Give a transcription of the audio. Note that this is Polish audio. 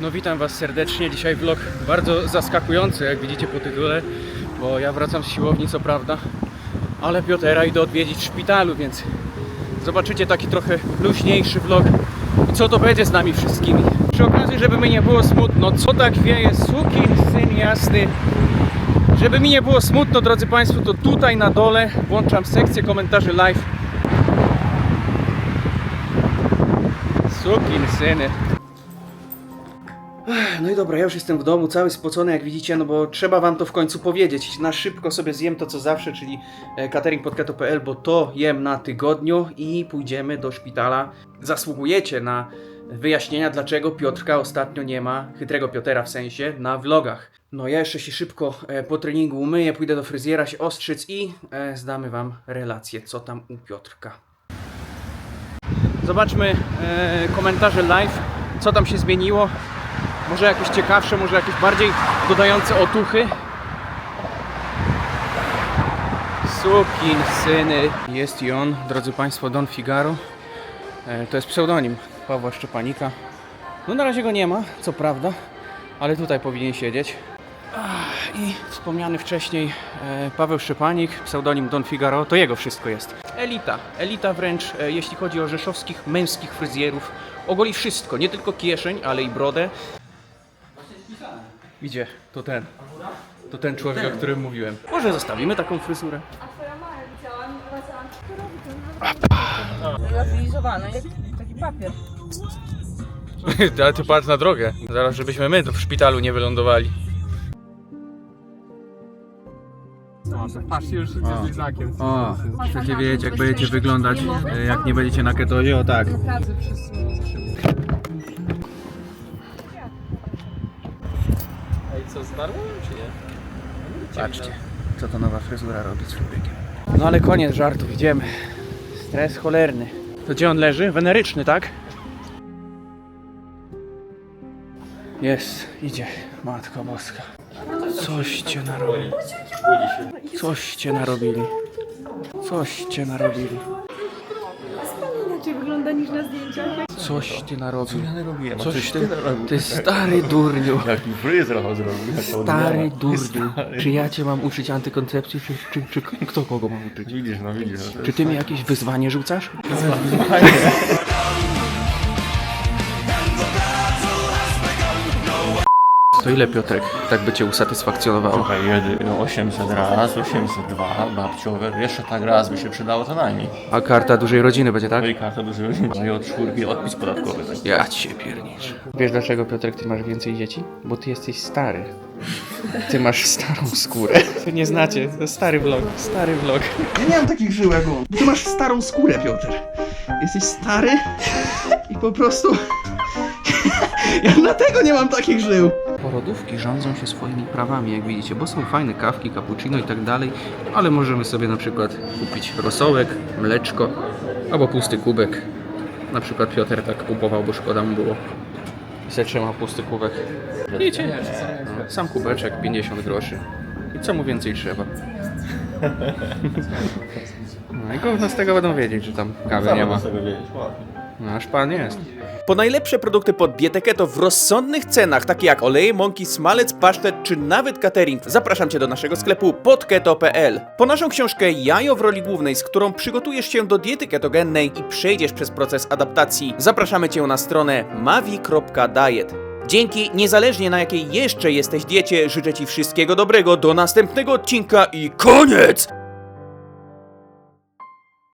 No witam Was serdecznie. Dzisiaj vlog bardzo zaskakujący, jak widzicie po tytule, bo ja wracam z siłowni, co prawda, ale Piotera idę odwiedzić w szpitalu, więc zobaczycie taki trochę luźniejszy vlog i co to będzie z nami wszystkimi. Przy okazji, żeby mi nie było smutno, co tak wieje, suki, syn jasny. Żeby mi nie było smutno, drodzy Państwo, to tutaj na dole włączam sekcję komentarzy live. Sukin syny. No i dobra, ja już jestem w domu, cały spocony jak widzicie, no bo trzeba wam to w końcu powiedzieć. Na szybko sobie zjem to co zawsze, czyli e, cateringpodketo.pl, bo to jem na tygodniu i pójdziemy do szpitala. Zasługujecie na wyjaśnienia, dlaczego Piotrka ostatnio nie ma, chytrego Piotera w sensie, na vlogach. No ja jeszcze się szybko e, po treningu umyję, pójdę do fryzjera się ostrzyc i e, zdamy wam relację, co tam u Piotrka. Zobaczmy komentarze live, co tam się zmieniło. Może jakieś ciekawsze, może jakieś bardziej dodające otuchy. Sukin syny. Jest i on, drodzy Państwo, Don Figaro. E, to jest pseudonim Pawła Szczepanika. No na razie go nie ma, co prawda, ale tutaj powinien siedzieć. I wspomniany wcześniej e, Paweł Szczepanik, pseudonim Don Figaro, to jego wszystko jest. Elita, elita wręcz, e, jeśli chodzi o rzeszowskich męskich fryzjerów. Ogoli wszystko, nie tylko kieszeń, ale i brodę. Idzie, to ten. To ten człowiek, o którym mówiłem. Może zostawimy taką fryzurę? Twoja mama widziałam, wracałam. Zagilizowany, jak taki papier. Ale ty patrz na drogę. Zaraz, żebyśmy my tu w szpitalu nie wylądowali. Patrzcie, już idzie z lizakiem. O, chcecie wiedzieć jak będziecie wyglądać, e, jak nie będziecie na ketozie? O tak. Ej, co, zdarłem czy nie? Patrzcie, co to nowa fryzura robi z człowiekiem. No ale koniec żartów, idziemy. Stres cholerny. To gdzie on leży? Weneryczny, tak? Jest, idzie. Matko Boska. Coście narobili. Coście narobili. Coście narobili. Wygląda niż na zdjęciach. Coś ty narobił. Ja nie robiłem, a Coś coś ty, ty narobił. ty stary durniu. Jaki fryzjer zrobił. Stary durniu. Czy ja cię mam uczyć antykoncepcji, czy, czy, czy kto kogo mam uczyć? Widzisz, no widzisz. No, Czy ty mi jakieś wyzwanie rzucasz? To ile Piotrek tak by cię usatysfakcjonowało? Słuchaj, jedy, no 800 raz, 802, babciowe, jeszcze tak raz by się przydało to najmniej. A karta dużej rodziny będzie, tak? No i karta dużo rodziny, no i od czwórki odpis podatkowy. Tak. Ja cię piernicz. Wiesz dlaczego Piotrek ty masz więcej dzieci? Bo ty jesteś stary. Ty masz starą skórę. To nie znacie, to stary vlog, stary vlog. Ja nie mam takich żył jak on. Ty masz starą skórę, Piotr. Jesteś stary i po prostu... ja dlatego nie mam takich żył. Porodówki rządzą się swoimi prawami, jak widzicie, bo są fajne kawki, cappuccino i tak dalej, ale możemy sobie na przykład kupić rosołek, mleczko albo pusty kubek. Na przykład Piotr tak kupował, bo szkoda mu było. I se pusty kubek. Widzicie? No, sam kubeczek, 50 groszy. I co mu więcej trzeba? No i gówno z tego będą wiedzieć, że tam kawy nie ma. Aż pan jest. Po najlepsze produkty pod dietę keto w rozsądnych cenach, takie jak oleje, mąki, smalec, pasztet czy nawet catering, zapraszam Cię do naszego sklepu podketo.pl. Po naszą książkę Jajo w roli głównej, z którą przygotujesz się do diety ketogennej i przejdziesz przez proces adaptacji, zapraszamy Cię na stronę mavi.diet. Dzięki, niezależnie na jakiej jeszcze jesteś diecie, życzę Ci wszystkiego dobrego, do następnego odcinka i koniec!